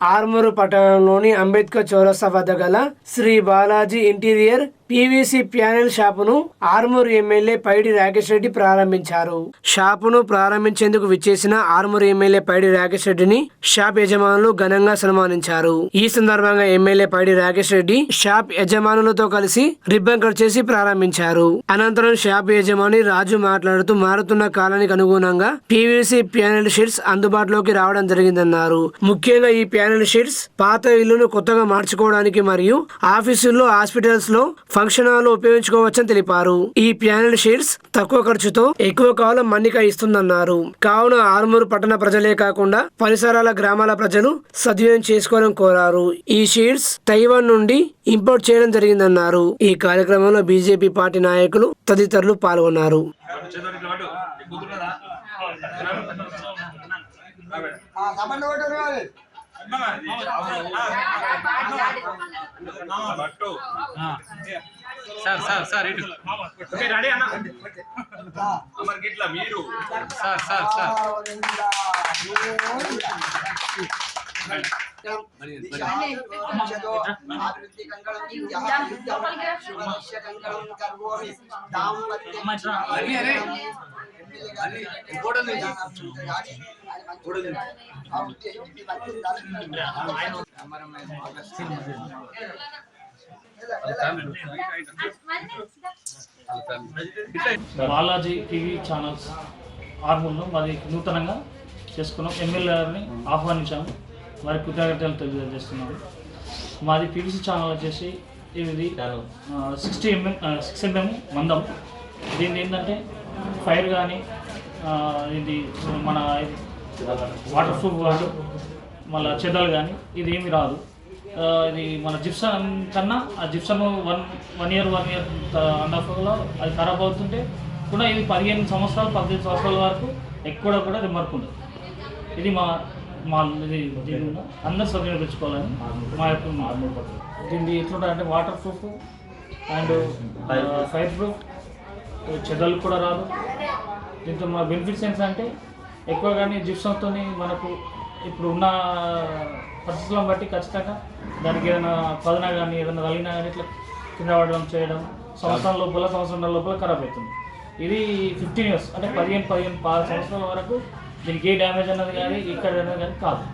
ఆర్మూరు పట్టణంలోని అంబేద్కర్ చౌరస్తా వద్ద గల Sri Balaji interior PVC panel షాపును Armoor MLA Paidi Rakesh Reddy ప్రారంభించారు. షాపును ప్రారంభించేందుకు విచ్చేసిన ఆర్మూర్ ఎమ్మెల్యే పైడి రాకేష్ రెడ్డిని షాప్ యజమానులు ఘనంగా సన్మానించారు. ఈ సందర్భంగా ఎమ్మెల్యే పైడి రాకేష్ రెడ్డి షాప్ యజమానులతో కలిసి రిబ్బన్ కట్ చేసి ప్రారంభించారు. అనంతరం షాప్ యజమాని రాజు మాట్లాడుతూ మారుతున్న కాలానికి అనుగుణంగా పీవీసీ ప్యానెల్ షీట్స్ అందుబాటులోకి రావడం జరిగిందన్నారు. ముఖ్యంగా ఈ ప్యానెల్ షీట్స్ పాత ఇల్లును కొత్తగా మార్చుకోవడానికి మరియు ఆఫీసుల్లో హాస్పిటల్స్లో ఫంక్షన్ హాల్ ఉపయోగించుకోవచ్చని తెలిపారు. ఈ ప్యానెల్ షీట్స్ తక్కువ ఖర్చుతో ఎక్కువ కాలం మన్నిక ఇస్తుందన్నారు. కావున ఆర్మూరు పట్టణ ప్రజలే కాకుండా పరిసరాల గ్రామాల ప్రజలు సద్వినియోగం చేసుకోవాలని కోరారు. ఈ షీట్స్ తైవాన్ నుండి ఇంపోర్ట్ చేయడం జరిగిందన్నారు. ఈ కార్యక్రమంలో బీజేపీ పార్టీ నాయకులు తదితరులు పాల్గొన్నారు. సార్ సార్ సార్ ఇటు. రెడీ అన్న. అమర్ గిట్ల మీరు. Sir sir sir. Balaji TV channels ఆర్మూల్లో మరి నూతనంగా చేసుకున్నాం. ఎమ్మెల్యే గారిని ఆహ్వానించాము. వారి కృతజ్ఞతలు తెలియజేస్తున్నాము. మాది పీవీసీ ఛానల్ వచ్చేసి ఇది సిక్స్టీ ఎంఎం సిక్స్ ఎంఎం మందం. దీన్ని ఏంటంటే ఫైర్ కానీ ఇది మన వాటర్ ప్రూఫ్ కానీ మళ్ళీ చెదలు కానీ ఇది ఏమి రాదు. ఇది మన జిప్సన్ కన్నా ఆ gypsum one one year one year and హాఫ్లో అది ఖరాబ్ అవుతుంటే కూడా ఇది పదిహేను సంవత్సరాలు పద్దెనిమిది సంవత్సరాల వరకు ఎక్కువ కూడా రిమర్క్ ఉండదు. ఇది మా మా ఇది దీని అందరూ సద్వినియోగించుకోవాలని మా యొక్క నార్మల్ పద్ధతి దీన్ని ఎట్లుంటుంది అంటే water proof and fire proof చెదలు కూడా రాదు. దీంతో మా బెనిఫిట్స్ ఏంటంటే ఎక్కువ కానీ జిప్సంతో మనకు ఇప్పుడు ఉన్న పరిస్థితులను బట్టి ఖచ్చితంగా దానికి ఏదైనా పదన కానీ ఏదైనా తగిలినా కానీ ఇట్లా కింద పడడం చేయడం సంవత్సరం లోపల సంవత్సరం లోపల ఖరాబ్ అవుతుంది. ఇది ఫిఫ్టీన్ ఇయర్స్ అంటే పదిహేను పదిహేను పది సంవత్సరాల వరకు దీనికి ఏ డ్యామేజ్ అన్నది కానీ ఇక్కడ అన్నది కానీ కాదు.